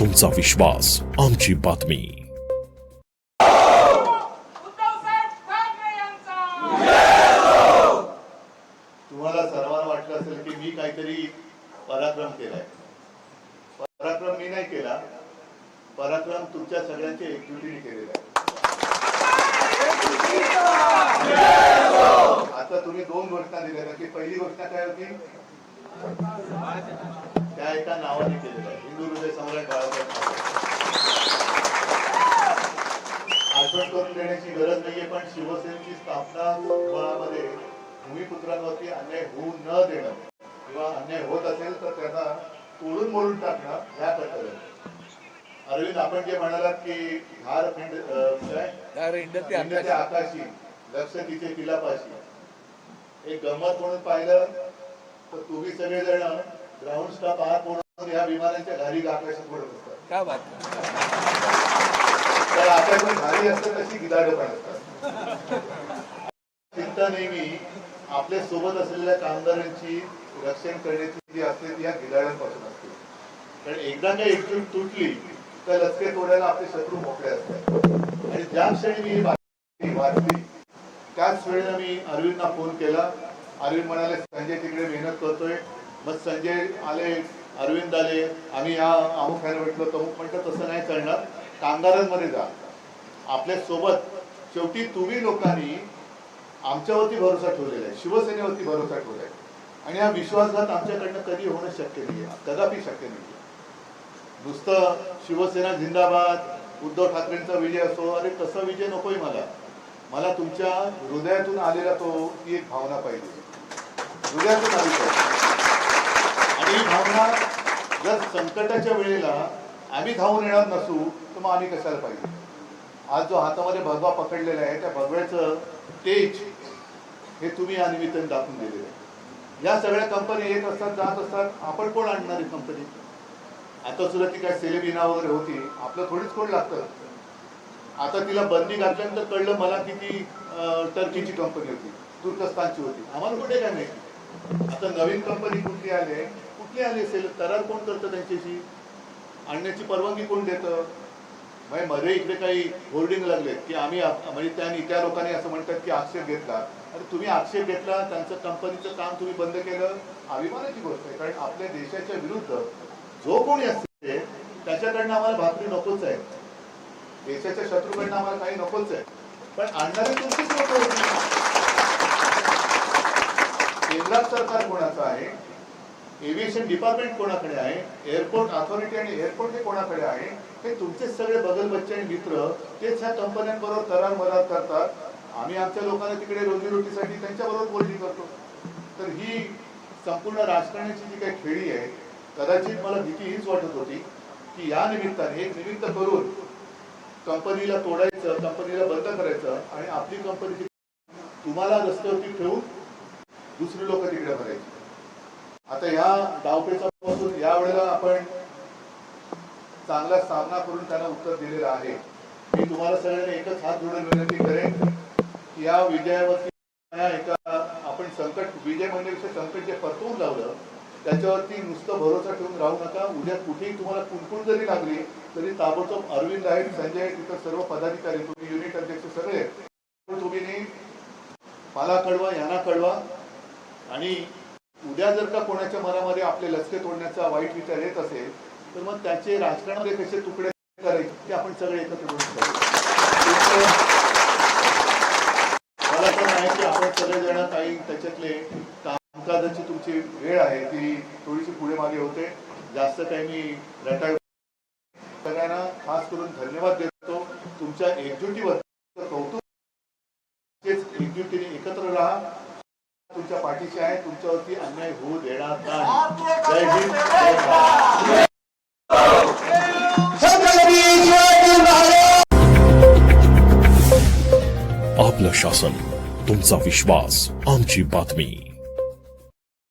तुमचा विश्वास आमची बातमी. तुम्हाला सर्वांना वाटलं असेल की मी काहीतरी पराक्रम केलाय. पराक्रम मी नाही केला. पराक्रम तुमच्या सगळ्यांच्या एकजुटीने केलेला आहे. आता तुम्ही दोन घोषणा दिल्या. की पहिली घोषणा काय होती? त्या एका नावाने केलेलं आहे हिंदू हृदय सम्राट बाळासाहेब आठवण करून देण्याची गरज नाहीये पण शिवसेनेची स्थापना बळामध्ये भूमिपुत्रांवरती अन्याय होऊ न देणं किंवा अन्याय होत असेल तर त्यांना तोडून मोडून टाकणं ह्या कर्तव्य अरविंद आपण जे म्हणालात की धार अं, काय खंडच्या आकाशी. लक्ष तिचे तिलापाशी. एक गंमत म्हणून पाहिलं तर तुम्ही सगळेजण ग्राउंड स्टाफ आहात म्हणून या विमानांच्या घारी आकाशात पडत असतात क्या बात तर आकाशात घारी असतात तशी गिदाड पण असतात. चिंता नेहमी आपल्यासोबत असलेल्या कामगारांची रक्षण करण्याची जी असते ती या गिदाडांपासून असते. कारण एकदा काही एकजूट तुटली तर लचके तोडायला आपले शत्रू मोकळे असतात. आणि ज्या क्षणी मी बातमी वाचली त्याच वेळेला मी अरविंदना फोन केला. अरविंद म्हणाले संजय तिकडे मेहनत करतोय. मग संजय आले अरविंद आले आम्ही या अमुखाने भेटलो. तमुक म्हटलं तसं नाही चालणार कामगारांमध्ये जा. आपल्यासोबत शेवटी तुम्ही लोकांनी आमच्यावरती भरोसा ठेवलेला आहे शिवसेनेवरती भरोसा ठेवला आहे. आणि हा विश्वासघात आमच्याकडनं कधी होणं शक्य नाही कदापि शक्य नाही नुसतं शिवसेना झिंदाबाद उद्धव ठाकरेंचा विजय असो अरे तसा विजय नकोय मला. मला तुमच्या हृदयातून आलेला तो एक भावना पाहिजे. हृदयाचं आली आणि ही भावना जर संकटाच्या वेळेला आम्ही धावून येणार नसू तर मग आम्ही कशाला पाहिजे? आज जो हातामध्ये भगवा पकडलेला आहे त्या भगव्याचं तेज हे तुम्ही या निमित्ताने दाखवून दिलेलं आहे. या सगळ्या कंपनी येत असतात जात असतात आपण कोण आणणार आहे कंपनी आता सुद्धा ती काय सेलेबिना वगैरे होती आपलं थोडीच कोण लागतं? आता तिला बंदी घातल्यानंतर कळलं मला की ती टर्कीची कंपनी होती तुर्कस्तानची होती. आम्हाला कुठे काय माहिती? आता नवीन कंपनी कुठली आली कुठली आली असेल? करार कोण करतं त्यांच्याशी? आणण्याची परवानगी कोण देतं? म्हणजे मध्ये इकडे काही होर्डिंग लागले की आम्ही म्हणजे त्या त्या लोकांनी असं म्हणतात की आक्षेप घेतला. आणि तुम्ही आक्षेप घेतला त्यांचं कंपनीचं काम तुम्ही बंद केलं. अभिमानाची गोष्ट आहे कारण आपल्या देशाच्या विरुद्ध जो कोणी असते त्याच्याकडनं आम्हाला भाकरी नकोच आहे. देशाच्या शत्रूकडनं आम्हाला काही नकोच आहे. पण आणणारे तुमचीच लोक होती केंद्रात सरकार कोणाचं आहे? एव्हिएशन डिपार्टमेंट कोणाकडे आहे? एअरपोर्ट अथॉरिटी आणि एअरपोर्ट हे कोणाकडे आहे? हे तुमचे सगळे बगल बच्चे आणि मित्र तेच ह्या कंपन्यांबरोबर करार मदार करतात. आम्ही आमच्या लोकांना तिकडे रोजीरोटीसाठी त्यांच्याबरोबर बोलणी करतो. तर ही संपूर्ण राजकारणाची जी काही खेळी आहे कदाचित मला भीती हीच वाटत होती की या निमित्ताने एक निमित्त करून कंपनीला तोडायचं कंपनीला बंद करायचं आणि आपली कंपनी तुम्हाला रस्त्यावरती ठेवून दुसरी लोक तिकडे भरायची आता या डावपेचापासून या वेळेला आपण चांगला सामना करून त्यांना उत्तर दिलेलं आहे मी तुम्हाला सगळ्यांना एकच हात जोडून विनंती करेन की या विजयावरती एका आपण संकट विजय म्हणण्यापेक्षा संकट जे परतवून लावलं त्याच्यावरती नुसतं भरोसा ठेवून राहू नका उद्या कुठेही तुम्हाला कुणकुण जरी लागली तरी ताबडतोब अरविंद आहेत संजय तिथं सर्व पदाधिकारी तुम्ही युनिट अध्यक्ष सगळे आहेत. तुम्ही मला कळवा यांना कळवा आणि उद्या जर का कोणाच्या मनामध्ये आपले लचके तोडण्याचा वाईट विचार येत असेल तर मग त्याचे राजकारणामध्ये कसे तुकडे करायचे ते आपण सगळे एकत्र करू शकतो मला पण आहे की आपण सगळेजण काही त्याच्यातले कामकाजाची तुमची वेळ आहे ती थोडीशी पुढे मागे होते. जास्त काही मी रटाळ सगळ्यांना खास करून धन्यवाद देतो. तुमच्या एकजुटीवर कौतुक. एकजुटीने एकत्र राहा. तुमच्या पाठीशी आहे तुमच्यावरती अन्याय होऊ देणार नाही. जय हिंद जय भारत आपलं शासन तुमचा विश्वास आमची बातमी.